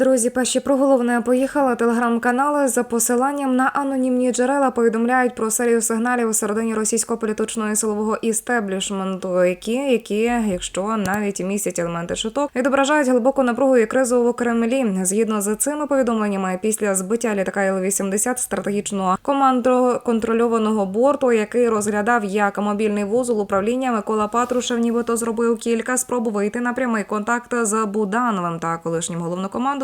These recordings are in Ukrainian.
Друзі, перші про головне поїхали. Телеграм-канали за посиланням на анонімні джерела повідомляють про серію сигналів у середині російського політичного і силового істеблішменту, які, які, якщо навіть містять елементи шуток, відображають глибоку напругу і кризу в Кремлі. Згідно з цими повідомленнями, після збиття літака Іл-80 стратегічного командно-контрольованого борту, який розглядав як мобільний вузол управління, Микола Патрушев нібито зробив кілька спроб вийти на прямий контакт з Будановим та колишнім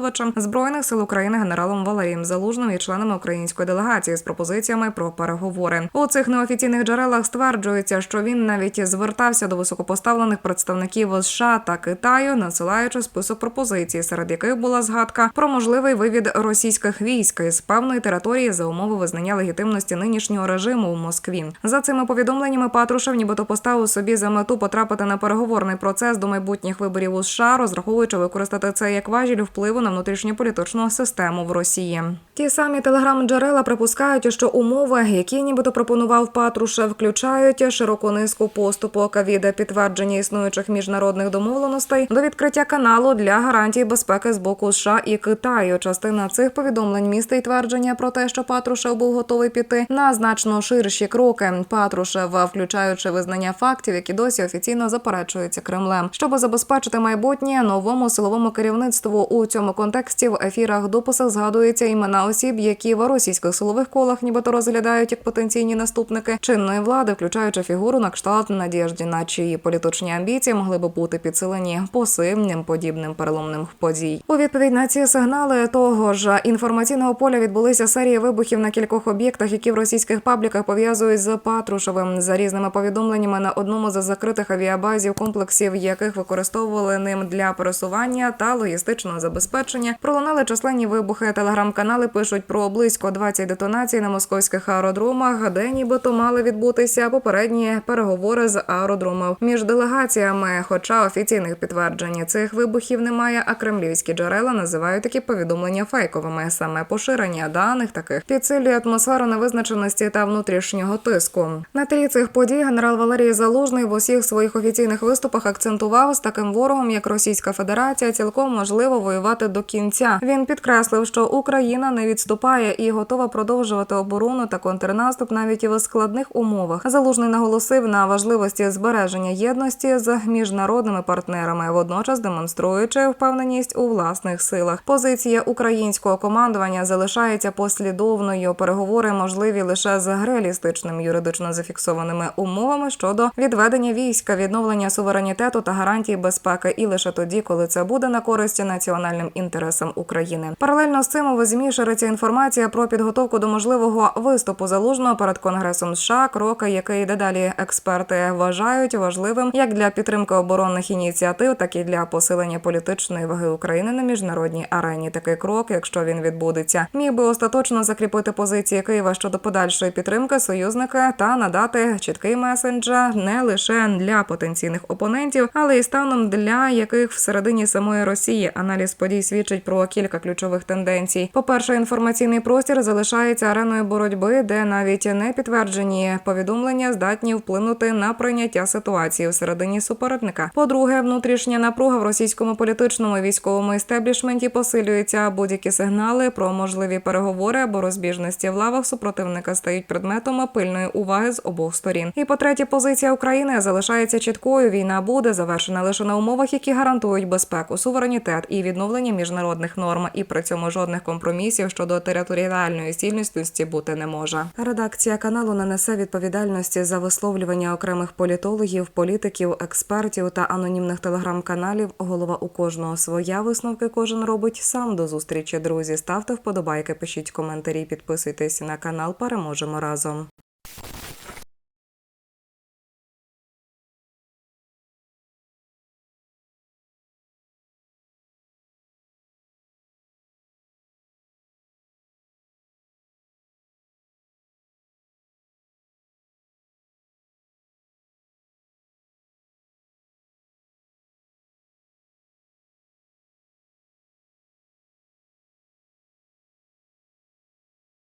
головнокомандувачем збройних сил України генералом Валерієм Залужним і членами української делегації з пропозиціями про переговори. У цих неофіційних джерелах стверджується, що він навіть звертався до високопоставлених представників США та Китаю, надсилаючи список пропозицій, серед яких була згадка про можливий вивід російських військ із певної території за умови визнання легітимності нинішнього режиму у Москві. За цими повідомленнями Патрушев нібито поставив собі за мету потрапити на переговорний процес до майбутніх виборів у США, розраховуючи використати це як важіль впливу на внутрішньополітичну систему в Росії. Ті самі телеграм-джерела припускають, що умови, які нібито пропонував Патрушев, включають широку низку поступок від підтвердження існуючих міжнародних домовленостей до відкриття каналу для гарантії безпеки з боку США і Китаю. Частина цих повідомлень містить твердження про те, що Патрушев був готовий піти на значно ширші кроки. Патрушев, включаючи визнання фактів, які досі офіційно заперечуються Кремлем, щоб забезпечити майбутнє новому силовому керівництву у цьому контексті в ефірах дописах згадуються імена осіб, які в російських силових колах нібито розглядають як потенційні наступники чинної влади, включаючи фігуру на кшталт Надєждіна, чиї політичні амбіції могли би бути підсилені посильним подібним переломним подій. У відповідь на ці сигнали того ж інформаційного поля відбулися серії вибухів на кількох об'єктах, які в російських пабліках пов'язують з Патрушевим за різними повідомленнями на одному з закритих авіабазів, комплексів яких використовували ним для пересування та логістичного забезпечення. Пролунали численні вибухи. Телеграм-канали пишуть про близько 20 детонацій на московських аеродромах, де нібито мали відбутися попередні переговори з аеродромів між делегаціями. Хоча офіційних підтверджень цих вибухів немає, а кремлівські джерела називають такі повідомлення фейковими. Саме поширення даних таких підсилює атмосферу невизначеності та внутрішнього тиску. На тлі цих подій генерал Валерій Залужний в усіх своїх офіційних виступах акцентував з таким ворогом, як Російська Федерація, цілком можливо воювати до кінця. Він підкреслив, що Україна не відступає і готова продовжувати оборону та контрнаступ навіть і в складних умовах. Залужний наголосив на важливості збереження єдності з міжнародними партнерами, водночас демонструючи впевненість у власних силах. Позиція українського командування залишається послідовною. Переговори можливі лише з реалістичними юридично зафіксованими умовами щодо відведення війська, відновлення суверенітету та гарантії безпеки, і лише тоді, коли це буде на користь національним інтересам України. Паралельно з цим у ЗМІ шириться інформація про підготовку до можливого виступу залужного перед конгресом США. Кроки, який дедалі експерти вважають важливим як для підтримки оборонних ініціатив, так і для посилення політичної ваги України на міжнародній арені. Такий крок, якщо він відбудеться, міг би остаточно закріпити позиції Києва щодо подальшої підтримки союзника та надати чіткий месендж не лише для потенційних опонентів, але й станом для яких всередині самої Росії аналіз подій свідчить про кілька ключових тенденцій. По перше, інформаційний простір залишається ареною боротьби, де навіть не підтверджені повідомлення здатні вплинути на прийняття ситуації всередині суперечника. По-друге, внутрішня напруга в російському політичному військовому істеблішменті посилюється. Будь-які сигнали про можливі переговори або розбіжності в лавах супротивника стають предметом пильної уваги з обох сторін. І по третє, позиція України залишається чіткою. Війна буде завершена лише на умовах, які гарантують безпеку, суверенітет і відновлення міжнародних норм. І при цьому жодних компромісів щодо територіальної цільності бути не може. Редакція каналу не несе відповідальності за висловлювання окремих політологів, політиків, експертів та анонімних телеграм-каналів. Голова у кожного своя висновки кожен робить сам. До зустрічі, друзі. Ставте вподобайки, пишіть коментарі, підписуйтесь на канал. Переможемо разом.